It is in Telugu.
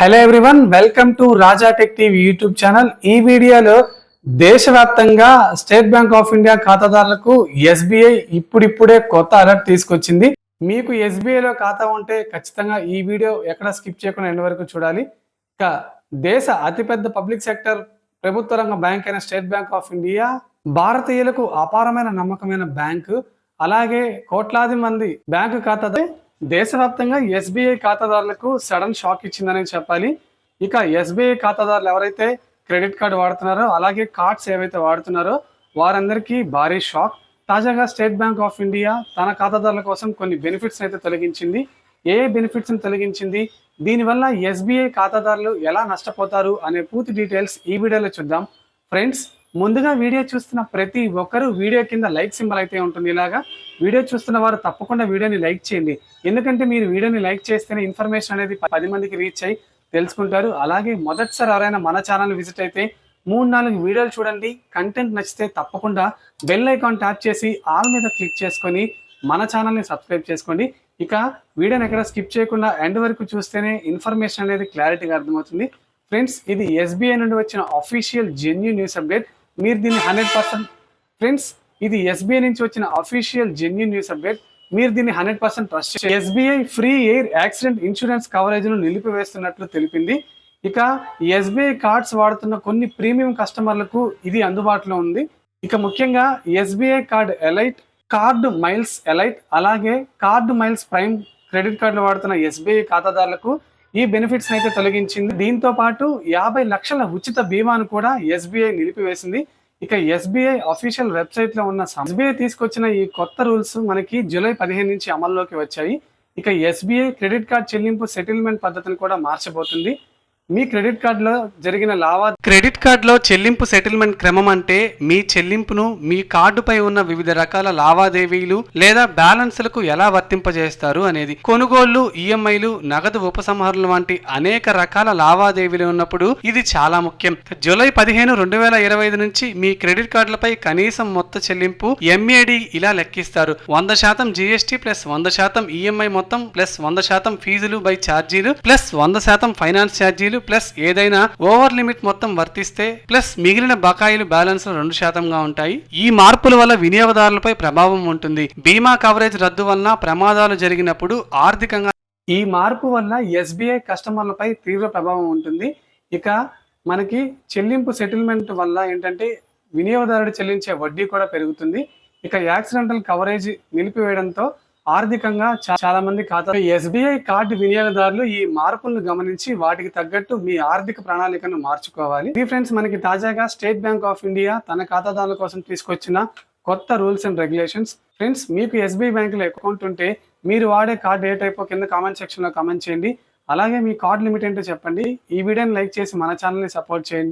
Hello everyone welcome to Raja tech TV YouTube channel ఈ వీడియోలో దేశవ్యాప్తంగా స్టేట్ బ్యాంక్ ఆఫ్ ఇండియా ఖాతాదారులకు ఎస్బీఐ ఇప్పుడిప్పుడే కొత్త అలర్ట్ తీసుకొచ్చింది. మీకు ఎస్బీఐలో ఖాతా ఉంటే ఖచ్చితంగా ఈ వీడియో ఎక్కడ స్కిప్ చేయకుండా ఎండ్ వరకు చూడాలి. ఇక దేశ అతిపెద్ద పబ్లిక్ సెక్టర్ ప్రభుత్వ రంగ బ్యాంక్ అయిన స్టేట్ బ్యాంక్ ఆఫ్ ఇండియా భారతీయులకు అపారమైన నమ్మకమైన బ్యాంకు. అలాగే కోట్లాది మంది బ్యాంకు ఖాతాతో దేశవ్యాప్తంగా ఎస్బీఐ ఖాతాదారులకు సడన్ షాక్ ఇచ్చిందని చెప్పాలి. ఇక ఎస్బీఐ ఖాతాదారులు ఎవరైతే క్రెడిట్ కార్డు వాడుతున్నారో అలాగే కార్డ్స్ ఏవైతే వాడుతున్నారో వారందరికీ భారీ షాక్. తాజాగా స్టేట్ బ్యాంక్ ఆఫ్ ఇండియా తన ఖాతాదారుల కోసం కొన్ని బెనిఫిట్స్ అయితే తొలగించింది. ఏ బెనిఫిట్స్ని తొలగించింది? దీనివల్ల ఎస్బీఐ ఖాతాదారులు ఎలా నష్టపోతారు అనే పూర్తి డీటెయిల్స్ ఈ వీడియోలో చూద్దాం. ఫ్రెండ్స్ ముందుగా వీడియో చూస్తున్న ప్రతి ఒక్కరూ వీడియో కింద లైక్ సింబల్ అయితే ఉంటుంది ఇలాగా. వీడియో చూస్తున్న వారు తప్పకుండా వీడియోని లైక్ చేయండి. ఎందుకంటే మీరు వీడియోని లైక్ చేస్తేనే ఇన్ఫర్మేషన్ అనేది పది మందికి రీచ్ అయ్యి తెలుసుకుంటారు. అలాగే మొదటిసారి ఎవరైనా మన ఛానల్ విజిట్ అయితే మూడు నాలుగు వీడియోలు చూడండి. కంటెంట్ నచ్చితే తప్పకుండా బెల్ ఐకాన్ ట్యాప్ చేసి ఆల్ మీద క్లిక్ చేసుకొని మన ఛానల్ని సబ్స్క్రైబ్ చేసుకోండి. ఇక వీడియోని ఎక్కడ స్కిప్ చేయకుండా ఎండ్ వరకు చూస్తేనే ఇన్ఫర్మేషన్ అనేది క్లారిటీగా అర్థమవుతుంది. ఫ్రెండ్స్ ఇది ఎస్బీఐ నుండి వచ్చిన అఫీషియల్ జెన్యూ న్యూస్ అప్డేట్ మీరు దీన్ని హండ్రెడ్ పర్సెంట్ ఫ్రెండ్స్ ఇది ఎస్బీఐ నుంచి వచ్చిన అఫీషియల్ జెన్యున్ న్యూస్ అప్డేట్ మీరు దీన్ని hundred percent trust SBI free air accident insurance కవరేజ్ను నిలిపివేస్తున్నట్లు తెలిపింది. ఇక ఎస్బీఐ కార్డ్స్ వాడుతున్న కొన్ని ప్రీమియం కస్టమర్లకు ఇది అందుబాటులో ఉంది. ఇక ముఖ్యంగా SBI card elite card miles elite అలాగే కార్డు మైల్స్ ప్రైమ్ క్రెడిట్ కార్డులు వాడుతున్న ఎస్బీఐ ఖాతాదారులకు ఈ బెనిఫిట్స్ అయితే తొలగించింది. దీంతో పాటు యాభై లక్షల ఉచిత బీమాను కూడా ఎస్బీఐ నిలిపివేసింది. ఇక ఎస్బీఐ అఫీషియల్ వెబ్సైట్లో ఉన్న ఎస్బీఐ తీసుకొచ్చిన ఈ కొత్త రూల్స్ మనకి జూలై పదిహేను నుంచి అమల్లోకి వచ్చాయి. ఇక ఎస్బీఐ క్రెడిట్ కార్డ్ చెల్లింపు సెటిల్మెంట్ పద్ధతిని కూడా మార్చబోతుంది. మీ క్రెడిట్ కార్డులో జరిగిన లావా క్రెడిట్ కార్డులో చెల్లింపు సెటిల్మెంట్ క్రమం అంటే మీ చెల్లింపును మీ కార్డుపై ఉన్న వివిధ రకాల లావాదేవీలు లేదా బ్యాలెన్స్లకు ఎలా వర్తింపజేస్తారు అనేది కొనుగోళ్ళు ఈఎంఐలు నగదు ఉపసంహరణలు వంటి అనేక రకాల లావాదేవీలు ఉన్నప్పుడు ఇది చాలా ముఖ్యం. జూలై పదిహేను రెండు వేల ఇరవై ఐదు నుంచి మీ క్రెడిట్ కార్డులపై కనీసం మొత్త చెల్లింపు ఎంఏడి ఇలా లెక్కిస్తారు. వంద శాతం జీఎస్టీ ప్లస్ వంద శాతం ఈఎంఐ మొత్తం ప్లస్ వంద శాతం ఫీజులు బై ఛార్జీలు ప్లస్ వంద శాతం ఫైనాన్స్ ఛార్జీలు ప్లస్ ఏదైనా ఓవర్ లిమిట్ మొత్తం వర్తిస్తే ప్లస్ మిగిలిన బకాయిలు బ్యాలెన్స్ రెండు శాతంగా ఉంటాయి. ఈ మార్పుల వల్ల వినియోగదారులపై ప్రభావం ఉంటుంది. బీమా కవరేజ్ రద్దు వలన ప్రమాదాలు జరిగినప్పుడు ఆర్థికంగా ఈ మార్పు వల్ల ఎస్బీఐ కస్టమర్లపై తీవ్ర ప్రభావం ఉంటుంది. ఇక మనకి చెల్లింపు సెటిల్మెంట్ వల్ల ఏంటంటే వినియోగదారుడు చెల్లించే వడ్డీ కూడా పెరుగుతుంది. ఇక యాక్సిడెంటల్ కవరేజ్ నిలిపివేయడంతో ఆర్థికంగా చా- చాలా మంది ఖాతా ఎస్బీఐ కార్డు వినియోగదారులు ఈ మార్పులను గమనించి వాటికి తగ్గట్టు మీ ఆర్థిక ప్రణాళికను మార్చుకోవాలి. ఈ ఫ్రెండ్స్ మనకి తాజాగా స్టేట్ బ్యాంక్ ఆఫ్ ఇండియా తన ఖాతాదారుల కోసం తీసుకొచ్చిన కొత్త రూల్స్ అండ్ రెగ్యులేషన్స్. ఫ్రెండ్స్ మీకు ఎస్బీఐ బ్యాంకులో అకౌంట్ ఉంటే మీరు వాడే కార్డ్ ఏ టైపో కింద కామెంట్ సెక్షన్లో కామెంట్ చేయండి. అలాగే మీ కార్డ్ లిమిట్ ఏంటో చెప్పండి. ఈ వీడియోని లైక్ చేసి మన ఛానల్ని సపోర్ట్ చేయండి.